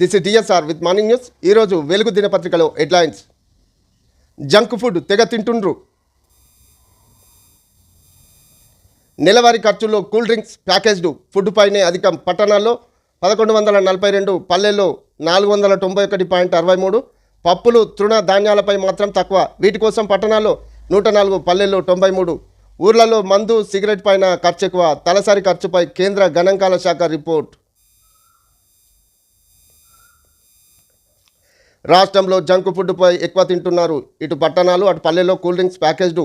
This is DSR with morning news ఈరోజు వెలుగు దినపత్రికలో headlines junk food తెగ తింటుండ్రు. నెలవారీ ఖర్చుల్లో కూల్ డ్రింక్స్ ప్యాకేజ్డ్ ఫుడ్ పైనే అధికం. పట్టణాల్లో పదకొండు వందల నలభై రెండు పల్లెల్లో నాలుగు వందల తొంభై ఒకటి పాయింట్ అరవై మూడు పప్పులు తృణ ధాన్యాలపై మాత్రం తక్కువ. వీటి కోసం పట్టణాల్లో నూట నాలుగు పల్లెల్లో తొంభై మూడు. ఊర్లలో మందు సిగరెట్ పైన ఖర్చు ఎక్కువ తలసరి ఖర్చుపై కేంద్ర గణాంకాల శాఖ రిపోర్ట్. రాష్ట్రంలో జంక్ ఫుడ్పై ఎక్కువ తింటున్నారు. ఇటు పట్టణాలు అటు పల్లెల్లో కూల్ డ్రింక్స్ ప్యాకేజ్డు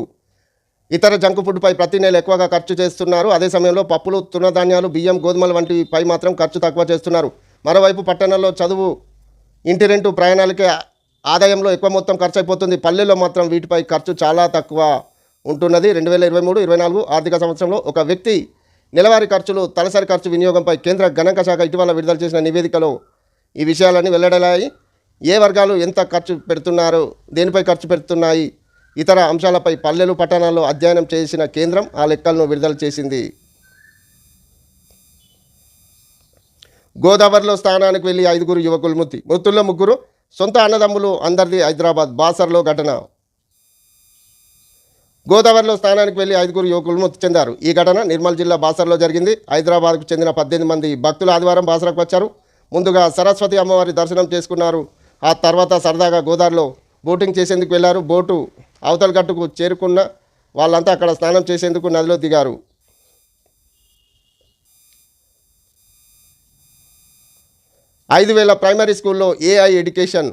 ఇతర జంక్ ఫుడ్పై ప్రతి నెల ఎక్కువగా ఖర్చు చేస్తున్నారు. అదే సమయంలో పప్పులు తృణధాన్యాలు బియ్యం గోధుమలు వంటిపై మాత్రం ఖర్చు తక్కువ చేస్తున్నారు. మరోవైపు పట్టణంలో చదువు ఇంటి రెంటు ప్రయాణాలకే ఆదాయంలో ఎక్కువ మొత్తం ఖర్చు అయిపోతుంది పల్లెల్లో మాత్రం వీటిపై ఖర్చు చాలా తక్కువ ఉంటున్నది. రెండు వేల ఇరవై మూడు ఇరవై నాలుగు ఆర్థిక సంవత్సరంలో ఒక వ్యక్తి నెలవారీ ఖర్చులు తలసరి ఖర్చు వినియోగంపై కేంద్ర గణాంక శాఖ ఇటీవల విడుదల చేసిన నివేదికలో ఈ విషయాలన్నీ వెల్లడలాయి. ఏ వర్గాలు ఎంత ఖర్చు పెడుతున్నారు దేనిపై ఖర్చు పెడుతున్నాయి ఇతర అంశాలపై పల్లెలు పట్టణాల్లో అధ్యయనం చేసిన కేంద్రం ఆ లెక్కలను విడుదల చేసింది. గోదావరిలో స్థానానికి వెళ్ళి ఐదుగురు యువకులు మృతి. మృతుల్లో ముగ్గురు సొంత అన్నదమ్ములు అందరిది హైదరాబాద్ బాసర్లో ఘటన. గోదావరిలో స్థానానికి వెళ్ళి ఐదుగురు యువకులు మృతి చెందారు. ఈ ఘటన నిర్మల్ జిల్లా బాసర్లో జరిగింది. హైదరాబాద్కు చెందిన పద్దెనిమిది మంది భక్తులు ఆదివారం బాసరకు వచ్చారు. ముందుగా సరస్వతి అమ్మవారి దర్శనం చేసుకున్నారు. ఆ తర్వాత సరదాగా గోదావరిలో బోటింగ్ చేసేందుకు వెళ్ళారు. బోటు అవతల గట్టుకు చేరుకున్న వాళ్ళంతా అక్కడ స్నానం చేసేందుకు నదిలో దిగారు. ఐదు వేల ప్రైమరీ స్కూల్లో ఏఐ ఎడ్యుకేషన్.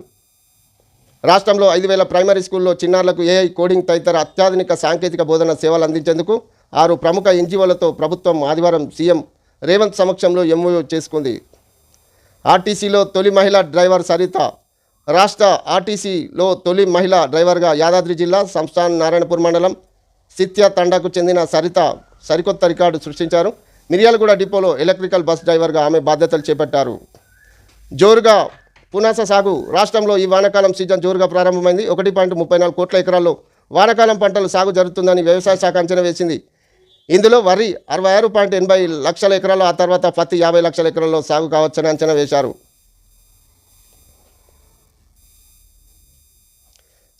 రాష్ట్రంలో ఐదు వేల ప్రైమరీ స్కూల్లో చిన్నారులకు ఏఐ కోడింగ్ తదితర అత్యాధునిక సాంకేతిక బోధన సేవలు అందించేందుకు ఆరు ప్రముఖ ఎన్జిఓలతో ప్రభుత్వం ఆదివారం సీఎం రేవంత్ సమక్షంలో ఎంఓయూ చేసుకుంది. ఆర్టీసీలో తొలి మహిళా డ్రైవర్ సరిత రాష్ట్ర ఆర్టీసీలో తొలి మహిళా డ్రైవర్గా యాదాద్రి జిల్లా సంస్థాన్ నారాయణపూర్ మండలం సిత్య తండాకు చెందిన సరిత సరికొత్త రికార్డు సృష్టించారు. మిర్యాలగూడ డిపోలో ఎలక్ట్రికల్ బస్ డ్రైవర్గా ఆమె బాధ్యతలు చేపట్టారు. జోరుగా పునాస సాగు రాష్ట్రంలో ఈ వానాకాలం సీజన్ జోరుగా ప్రారంభమైంది. ఒకటి పాయింట్ ముప్పై నాలుగు కోట్ల ఎకరాల్లో వానాకాలం పంటలు సాగు జరుగుతుందని వ్యవసాయ శాఖ అంచనా వేసింది. ఇందులో వరి అరవై ఆరు పాయింట్ ఎనభై లక్షల ఎకరాల్లో ఆ తర్వాత పత్తి యాభై లక్షల ఎకరాల్లో సాగు కావచ్చని అంచనా వేశారు.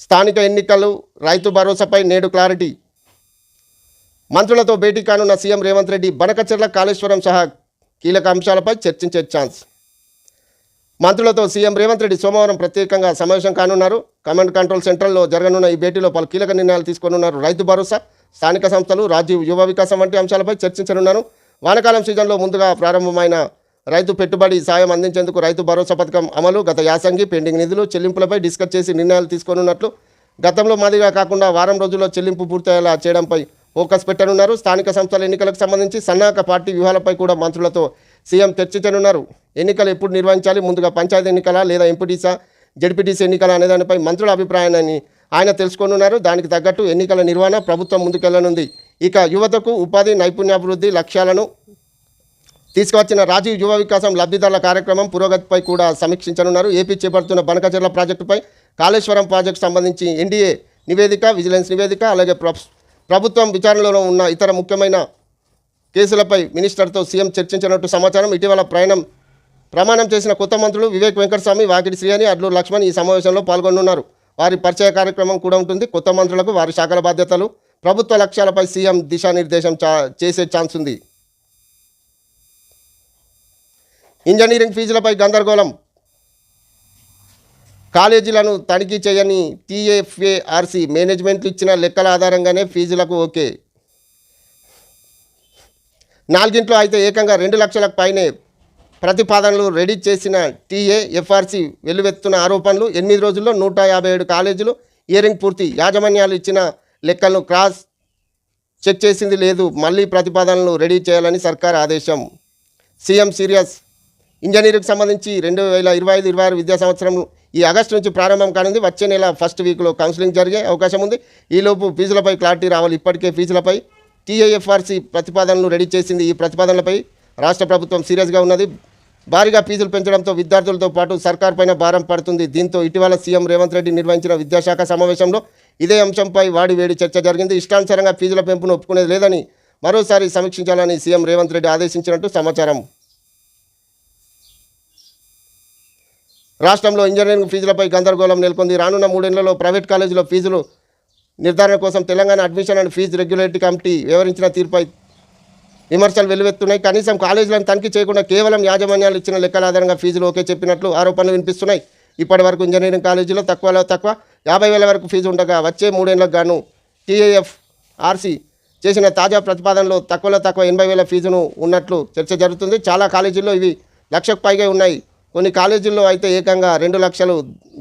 స్థానిక ఎన్నికలు రైతు భరోసాపై నేడు క్లారిటీ. మంత్రులతో భేటీ కానున్న సీఎం రేవంత్ రెడ్డి బనకచెర్ల కాళేశ్వరం సహా కీలక అంశాలపై చర్చించే ఛాన్స్. మంత్రులతో సీఎం రేవంత్ రెడ్డి సోమవారం ప్రత్యేకంగా సమావేశం కానున్నారు. కమాండ్ కంట్రోల్ సెంటర్లో జరగనున్న ఈ భేటీలో పలు కీలక నిర్ణయాలు తీసుకోనున్నారు రైతు భరోసా స్థానిక సంస్థలు రాజీవ్ యువ వికాసం వంటి అంశాలపై చర్చించనున్నారు. వానకాలం సీజన్లో ముందుగా ప్రారంభమైన రైతు పెట్టుబడి సాయం అందించేందుకు రైతు భరోసా పథకం అమలు గత యాసంగి పెండింగ్ నిధులు చెల్లింపులపై డిస్కస్ చేసి నిర్ణయాలు తీసుకోనున్నట్లు గతంలో మాదిరిగా కాకుండా వారం రోజుల్లో చెల్లింపు పూర్తయ్యేలా చేయడంపై ఫోకస్ పెట్టనున్నారు. స్థానిక సంస్థల ఎన్నికలకు సంబంధించి సన్నాహక పార్టీ వ్యూహాలపై కూడా మంత్రులతో సీఎం చర్చించనున్నారు. ఎన్నికలు ఎప్పుడు నిర్వహించాలి ముందుగా పంచాయతీ ఎన్నికల లేదా ఎంపీటీసా జడ్పీటీసీ ఎన్నికల అనే దానిపై మంత్రుల అభిప్రాయాన్ని ఆయన తెలుసుకోనున్నారు. దానికి తగ్గట్టు ఎన్నికల నిర్వహణ ప్రభుత్వం ముందుకెళ్ళనుంది. ఇక యువతకు ఉపాధి నైపుణ్యాభివృద్ధి లక్ష్యాలను తీసుకువచ్చిన రాజీవ్ యువ వికాసం లబ్ధిదారుల కార్యక్రమం పురోగతిపై కూడా సమీక్షించనున్నారు. ఏపీ చేపడుతున్న బనకచర్ల ప్రాజెక్టుపై కాళేశ్వరం ప్రాజెక్టు సంబంధించి ఎన్డీఏ నివేదిక విజిలెన్స్ నివేదిక అలాగే ప్రభుత్వం విచారణలో ఉన్న ఇతర ముఖ్యమైన కేసులపై మినిస్టర్తో సీఎం చర్చించినట్టు సమాచారం. ఇటీవల ప్రయాణం ప్రమాణం చేసిన కొత్త మంత్రులు వివేక్ వెంకటస్వామి వాకిడి శ్రీని అడ్లూరు లక్ష్మణ్ ఈ సమావేశంలో పాల్గొనున్నారు. వారి పరిచయ కార్యక్రమం కూడా ఉంటుంది. కొత్త మంత్రులకు వారి శాఖల బాధ్యతలు ప్రభుత్వ లక్ష్యాలపై సీఎం దిశానిర్దేశం చా చేసే ఛాన్స్ ఉంది. ఇంజనీరింగ్ ఫీజులపై గందరగోళం. కాలేజీలను తనిఖీ చేయని టీఎఫ్ఏఆర్సీ మేనేజ్మెంట్లు ఇచ్చిన లెక్కల ఆధారంగానే ఫీజులకు ఓకే. నాలుగింట్లో అయితే ఏకంగా రెండు లక్షలకు పైనే ప్రతిపాదనలు రెడీ చేసిన టీఏ ఎఫ్ఆర్సీ వెల్లువెత్తున్న ఆరోపణలు. ఎనిమిది రోజుల్లో నూట యాభై ఏడు కాలేజీలు ఇయరింగ్ పూర్తి యాజమాన్యాలు ఇచ్చిన లెక్కలను క్రాస్ చెక్ చేసింది లేదు. మళ్ళీ ప్రతిపాదనలు రెడీ చేయాలని సర్కార్ ఆదేశం. సీఎం సీరియస్ ఇంజనీరింగ్కి సంబంధించి రెండు వేల ఇరవై ఐదు ఇరవై ఆరు విద్యా సంవత్సరం ఈ ఆగస్టు నుంచి ప్రారంభం కానుంది. వచ్చే నెల ఫస్ట్ వీక్లో కౌన్సిలింగ్ జరిగే అవకాశం ఉంది. ఈలోపు ఫీజులపై క్లారిటీ రావాలి. ఇప్పటికే ఫీజులపై టీఏఎఫ్ఆర్సీ ప్రతిపాదనలు రెడీ చేసింది ఈ ప్రతిపాదనలపై రాష్ట్ర ప్రభుత్వం సీరియస్గా ఉన్నది. భారీగా ఫీజులు పెంచడంతో విద్యార్థులతో పాటు సర్కార్ పైన భారం పడుతుంది. దీంతో ఇటీవల సీఎం రేవంత్ రెడ్డి నిర్వహించిన విద్యాశాఖ సమావేశంలో ఇదే అంశంపై వాడి వేడి చర్చ జరిగింది. ఇష్టానుసారంగా ఫీజుల పెంపును ఒప్పుకునేది లేదని మరోసారి సమీక్షించాలని సీఎం రేవంత్ రెడ్డి ఆదేశించినట్టు సమాచారం. రాష్ట్రంలో ఇంజనీరింగ్ ఫీజులపై గందరగోళం నెలకొంది. రానున్న మూడేళ్ళలో ప్రైవేట్ కాలేజీలో ఫీజులు నిర్ధారణ కోసం Telangana admission and fee regulatory committee వివరించిన తీర్పై విమర్శలు వెల్లువెత్తున్నాయి. కనీసం కాలేజీలను తనిఖీ చేయకుండా కేవలం యాజమాన్యాలు ఇచ్చిన లెక్కల ఆధారంగా ఫీజులు ఓకే చెప్పినట్లు ఆరోపణలు వినిపిస్తున్నాయి. ఇప్పటి వరకు ఇంజనీరింగ్ కాలేజీలో తక్కువలో తక్కువ యాభై వేల వరకు ఫీజు ఉండగా వచ్చే మూడేళ్ళకు గాను టీఏఎఫ్ ఆర్సీ చేసిన తాజా ప్రతిపాదనలో తక్కువలో తక్కువ ఎనభై వేల ఫీజును ఉన్నట్లు చర్చ జరుగుతుంది. చాలా కాలేజీల్లో ఇవి లక్షకు పైగా ఉన్నాయి. కొన్ని కాలేజీల్లో అయితే ఏకంగా రెండు లక్షలు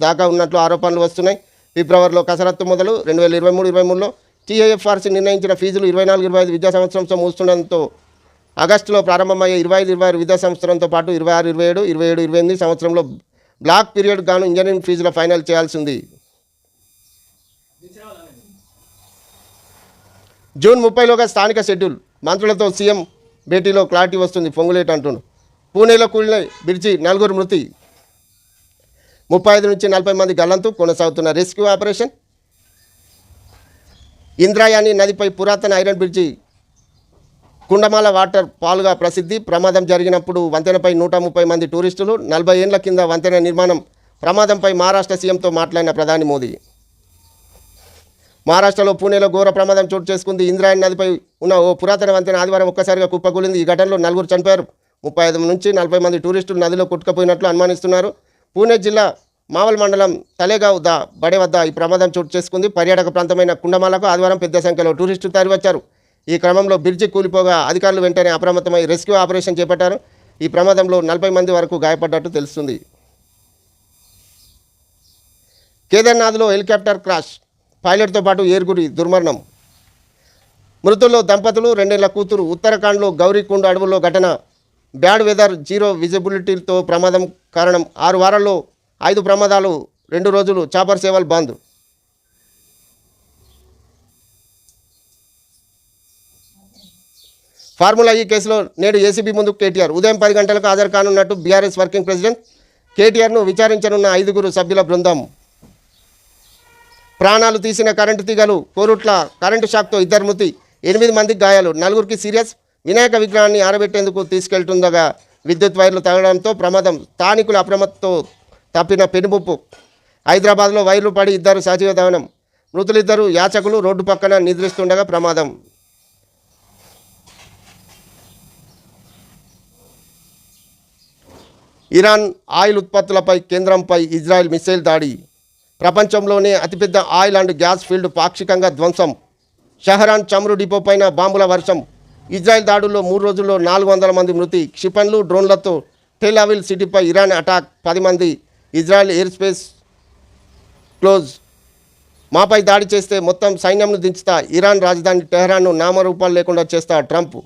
దాకా ఉన్నట్లు ఆరోపణలు వస్తున్నాయి. ఫిబ్రవరిలో కసరత్తు మొదలు రెండు వేల ఇరవై మూడు ఇరవై మూడులో టీఏఎఫ్ఆర్సీ నిర్ణయించిన ఫీజులు ఇరవై నాలుగు ఇరవై ఐదు విద్యా సంవత్సరంతో ముగుస్తుండడంతో ఆగస్టులో ప్రారంభమయ్యే ఇరవై ఐదు ఇరవై ఆరు విద్యా సంవత్సరంతో పాటు ఇరవై ఆరు ఇరవై ఏడు ఇరవై ఏడు ఇరవై ఎనిమిది సంవత్సరంలో బ్లాక్ పీరియడ్ గాను ఇంజనీరింగ్ ఫీజుల ఫైనల్ చేయాల్సి ఉంది జూన్ ముప్పైలోగా స్థానిక షెడ్యూల్. మంత్రులతో సీఎం భేటీలో క్లారిటీ వస్తుంది. పొంగులేట్ అంటుండు. పూణేలో కూలిన బిర్చి నలుగురు మృతి. ముప్పై ఐదు నుంచి నలభై మంది గల్లంతు కొనసాగుతున్న రెస్క్యూ ఆపరేషన్. ఇంద్రాయాని నదిపై పురాతన ఐరన్ బ్రిడ్జి కుండమాల వాటర్ పాలుగా ప్రసిద్ధి. ప్రమాదం జరిగినప్పుడు వంతెనపై నూట ముప్పై మంది టూరిస్టులు నలభై ఏండ్ల కింద వంతెన నిర్మాణం ప్రమాదంపై మహారాష్ట్ర సీఎంతో మాట్లాడిన ప్రధాని మోదీ. మహారాష్ట్రలో పూణేలో ఘోర ప్రమాదం చోటు చేసుకుంది. ఇంద్రాయణి నదిపై ఉన్న ఓ పురాతన వంతెన ఆదివారం ఒక్కసారిగా కుప్పకూలింది. ఈ ఘటనలో నలుగురు చనిపోయారు. ముప్పై ఐదు నుంచి నలభై మంది టూరిస్టులు నదిలో కొట్టుకుపోయినట్లు అనుమానిస్తున్నారు. పూణే జిల్లా మావల్ మండలం తలేగావ్ ద బడే వద్ద ఈ ప్రమాదం చోటు చేసుకుంది. పర్యాటక ప్రాంతమైన కుండమాలకు ఆదివారం పెద్ద సంఖ్యలో టూరిస్టులు తరలివచ్చారు. ఈ క్రమంలో బ్రిడ్జి కూలిపోగా అధికారులు వెంటనే అప్రమత్తమై రెస్క్యూ ఆపరేషన్ చేపట్టారు. ఈ ప్రమాదంలో నలభై మంది వరకు గాయపడ్డట్టు తెలుస్తుంది. కేదార్నాథ్లో హెలికాప్టర్ క్రాష్ పైలట్తో పాటు ఏరుగురి దుర్మరణం. మృతుల్లో దంపతులు రెండేళ్ళ కూతురు ఉత్తరాఖండ్లో గౌరీకుండ్ అడవుల్లో ఘటన బ్యాడ్ వెదర్ జీరో విజిబిలిటీతో ప్రమాదం కారణం ఆరు వారాల్లో ఐదు ప్రమాదాలు రెండు రోజులు చాపర్ సేవలు బంద్. ఫార్ములా ఈ కేసులో నేడు ఏసీబీ ముందు కేటీఆర్. ఉదయం పది గంటలకు హాజరు కానున్నట్టు బీఆర్ఎస్ వర్కింగ్ ప్రెసిడెంట్ కేటీఆర్ను విచారించనున్న ఐదుగురు సభ్యుల బృందం. ప్రాణాలు తీసిన కరెంటు తీగలు కోరుట్ల కరెంటు షాక్తో ఇద్దరు మృతి ఎనిమిది మందికి గాయాలు నలుగురికి సీరియస్ వినాయక విగ్రహాన్ని ఆరబెట్టేందుకు తీసుకెళ్తుండగా విద్యుత్ వైర్లు తగడంతో ప్రమాదం స్థానికుల అప్రమత్తతో తప్పిన పెనుముప్పు. హైదరాబాద్లో వైర్లు పడి ఇద్దరు సజీవ దహనం. మృతులిద్దరు యాచకులు రోడ్డు పక్కన నిద్రిస్తుండగా ప్రమాదం. ఇరాన్ ఆయిల్ ఉత్పత్తులపై కేంద్రంపై ఇజ్రాయెల్ మిసైల్ దాడి. ప్రపంచంలోనే అతిపెద్ద ఆయిల్ అండ్ గ్యాస్ ఫీల్డ్ పాక్షికంగా ధ్వంసం. షహరాన్ చమురు డిపో పైన బాంబుల వర్షం. ఇజ్రాయెల్ దాడుల్లో మూడు రోజుల్లో నాలుగు వందల మంది మృతి. క్షిపణులు డ్రోన్లతో టెలావిల్ సిటీపై ఇరాన్ అటాక్. పది మంది ఇజ్రాయెల్ ఎయిర్ స్పేస్ క్లోజ్. మాపై దాడి చేస్తే మొత్తం సైన్యంను దించుతా ఇరాన్ రాజధాని టెహరాన్ను నామరూపాలు లేకుండా చేస్తా ట్రంప్.